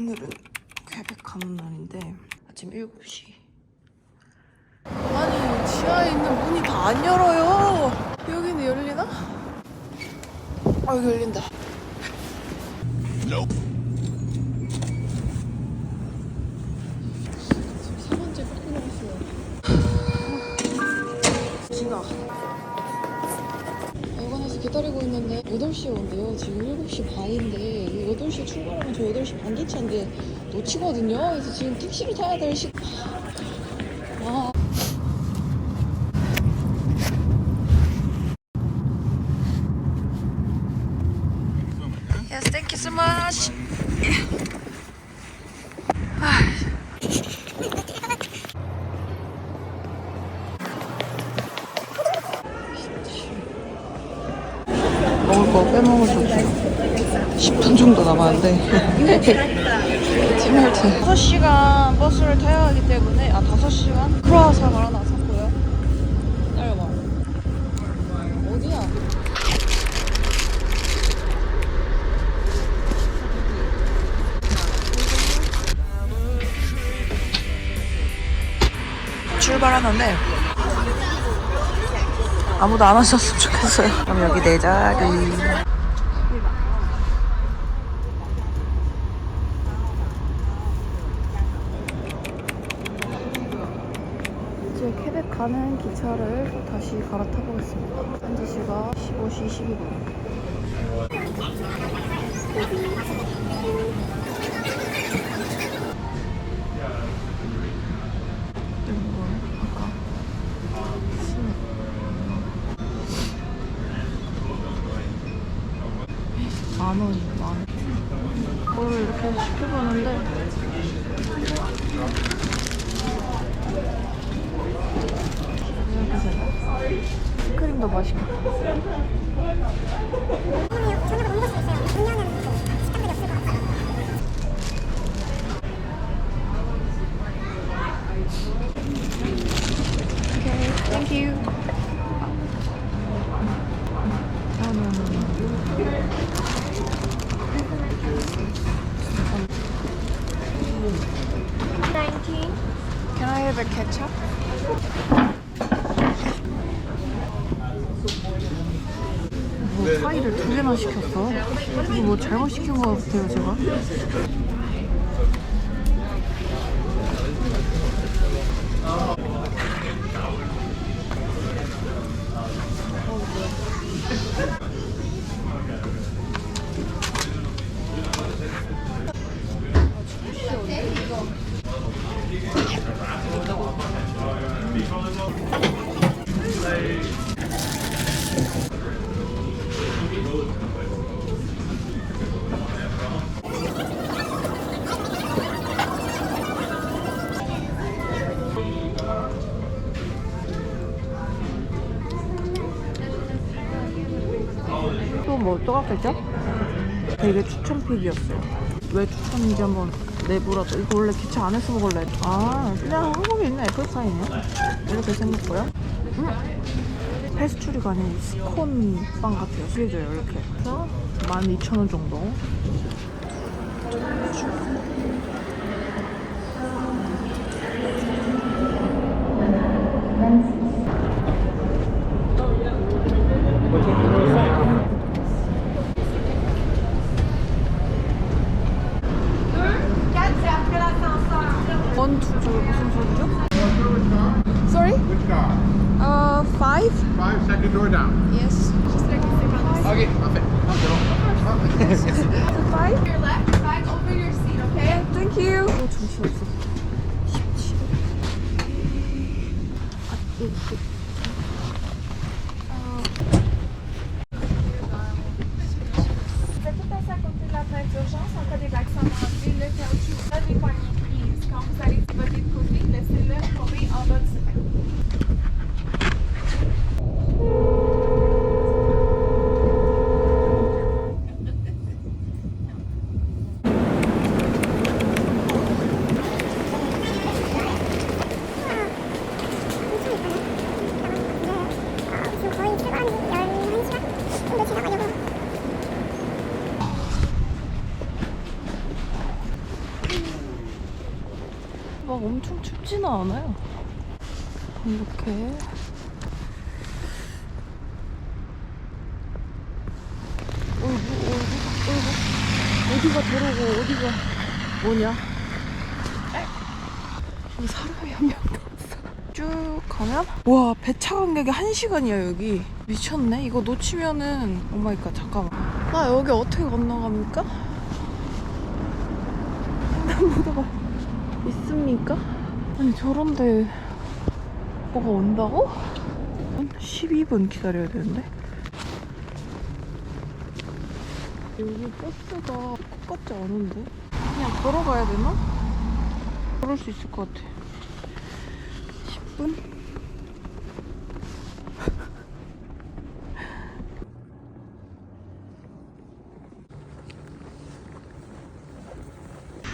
오늘은 퀘벡 가는 날인데 아침 7시. 아니 지하에 있는 문이 다 안 열어요. 여기는 열리나? 아 여기 열린다. 지금 세 번째 커피 나왔어요. 지나 여관에서 기다리고 있는데 8시에 온대요. 지금 7시 반인데 8시에 출발하면 저 8시 반 기차인데 놓치거든요. 그래서 지금 택시를 타야 될 시... 아. Yes, thank you so much. 먹 남았는데. 티말티. 6시간 버스를 타야 하기 때문에, 아, 5시간? 크로아상을 하나 샀고요. 기다려봐. 어디야? 출발하는데, 아무도 안 하셨으면 좋겠어요. 그럼 여기 내 자리. 이제 퀘벡 가는 기차를 다시 갈아타 보겠습니다. 현지시가 15시 12분. 이런 거 아까 시내. 만 원이 만 원. 그거를 이렇게 시켜보는데 Can I have a ketchup? 뭐 파이를 두 개나 시켰어. 이거 뭐 잘못 시킨 것 같아요, 제가. 뭐또 갖겠죠? 되게 추천픽이었어요. 왜 추천인지 한번 내보라도. 이거 원래 기차 안에서 먹을래. 아, 그냥 한국에 있는 애플파이네. 이렇게 생겼고요. 음. 페스츄리가 아닌 스콘 빵 같아요. 스리져요 이렇게. 그래서 12,000원 정도. Oh, shit. 막 엄청 춥지는 않아요. 이렇게. 어디가 도로고, 어디가 뭐냐? 여기 사람이 한 명도 없어. 쭉 가면? 와, 배차 간격이 한시간이야 여기. 미쳤네. 이거 놓치면은, 오마이갓, 잠깐만. 나 여기 어떻게 건너갑니까? 횡단보도가 있습니까? 아니, 저런데 뭐가 온다고? 12분 기다려야 되는데? 여기 버스가 똑같지 않은데? 그냥 걸어가야 되나? 걸을 수 있을 것 같아. 10분?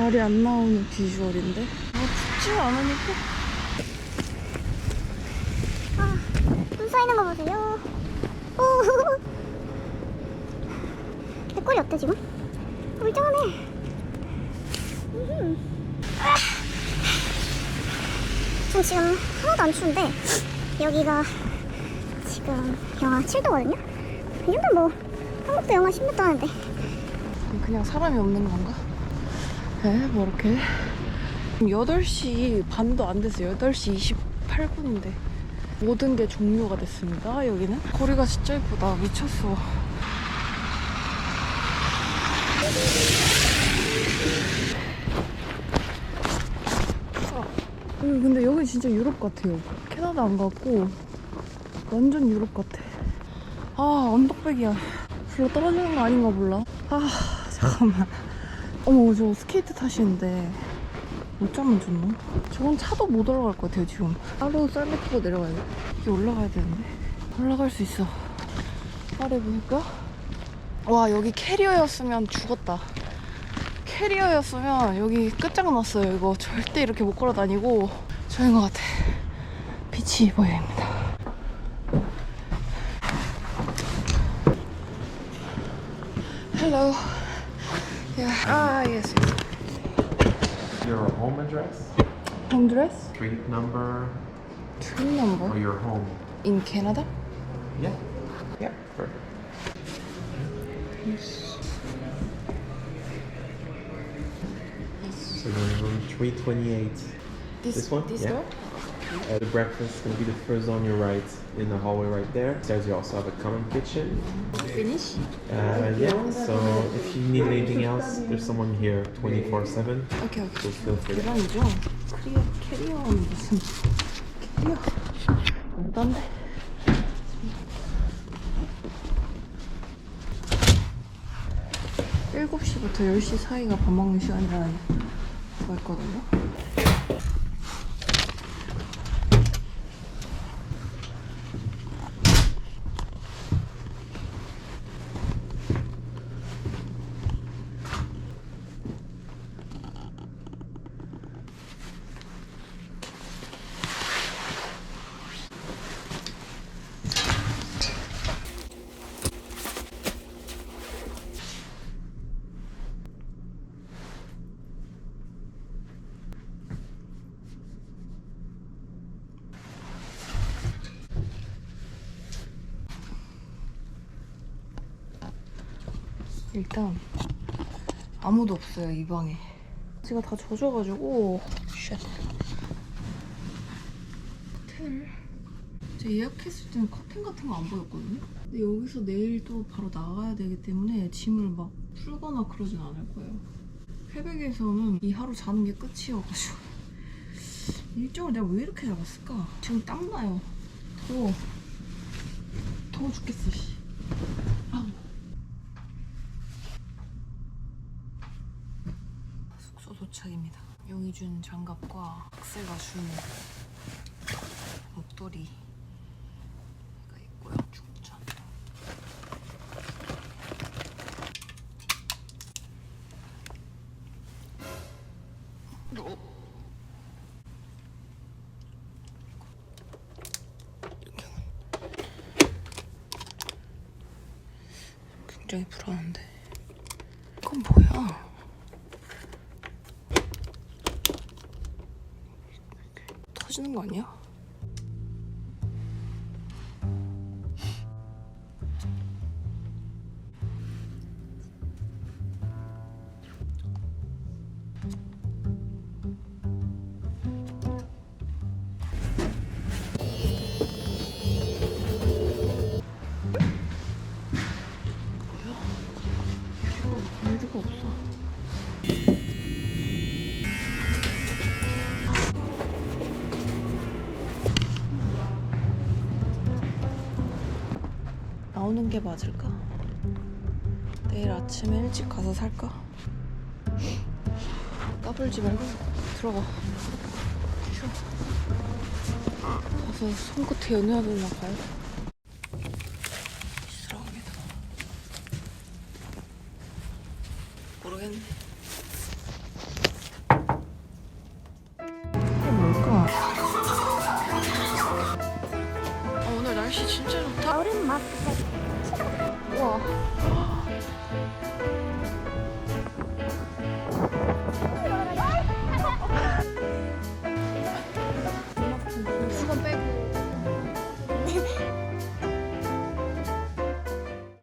말이 안 나오는 비주얼인데? 뭐 춥지 않으니까? 눈 쌓이는 거 보세요. 오. 내 꼴이 어때 지금? 멀쩡하네. 음흠. 아. 전 지금 하나도 안 추운데 여기가 지금 영하 7도거든요. 이 정도면 뭐 한국도 영하 10몇 도 하는데 그냥 사람이 없는 건가? 에, 뭐 이렇게. 8시 반도 안 됐어요. 8시 28분인데. 모든 게 종료가 됐습니다, 여기는. 거리가 진짜 예쁘다. 미쳤어. 아, 음, 근데 여기 진짜 유럽 같아요. 캐나다 안 같고, 완전 유럽 같아. 아, 언덕백이야. 불러 떨어지는 거 아닌가 몰라. 아, 잠깐만. 어머, 저 스케이트 타시는데 못 잡으면 좋나? 저건 차도 못 올라갈 것 같아요, 지금. 바로 썰매 타고 내려가야 돼. 이게 올라가야 되는데. 올라갈 수 있어. 아래 보니까. 와, 여기 캐리어였으면 죽었다. 캐리어였으면 여기 끝장났어요. 이거 절대 이렇게 못 걸어 다니고. 저인 것 같아. 빛이 보여입니다. Hello. Yeah. Ah, yes. yes. Your home address, Home dress? street number, Tree number? or your home. in Canada? Yeah. Yeah. Perfect. So you're in room 328. This, This one? This Yeah. door? Uh, the breakfast is gonna be the first on your right in the hallway right there. Upstairs you also have a common kitchen. Finish? Uh, yeah. So if you need anything else, there's someone here 24/7. 오케이 오케이. So feel free. 계란이죠? 크리어 캐리어는 무슨 캐리어? 없던데. 일곱 시부터 10시 사이가 밥 먹는 시간이라는 거 있거든요. 일단 아무도 없어요 이 방에. 제가 다 젖어가지고 쉣. 호텔. 제가 예약했을 때는 커튼 같은 거 안 보였거든요. 근데 여기서 내일 또 바로 나가야 되기 때문에 짐을 막 풀거나 그러진 않을 거예요. 퀘벡에서는 이 하루 자는 게 끝이어가지고 일정을 내가 왜 이렇게 잡았을까? 지금 땀나요. 더워. 더워 죽겠어. 씨. 아 도착입니다. 용이 준 장갑과 학생가 준 목도리가 있고요. 충전. 굉장히 불안한데. 이건 뭐야? 쓰는 거 아니야? 나오는 게 맞을까? 내일 아침에 일찍 가서 살까? 까불지 말고 들어가. 가서 손끝에 연애하면 가요. 들어갑니다. 모르겠네. 이게 뭘까? 아, 오늘 날씨 진짜 좋다. 막 우와.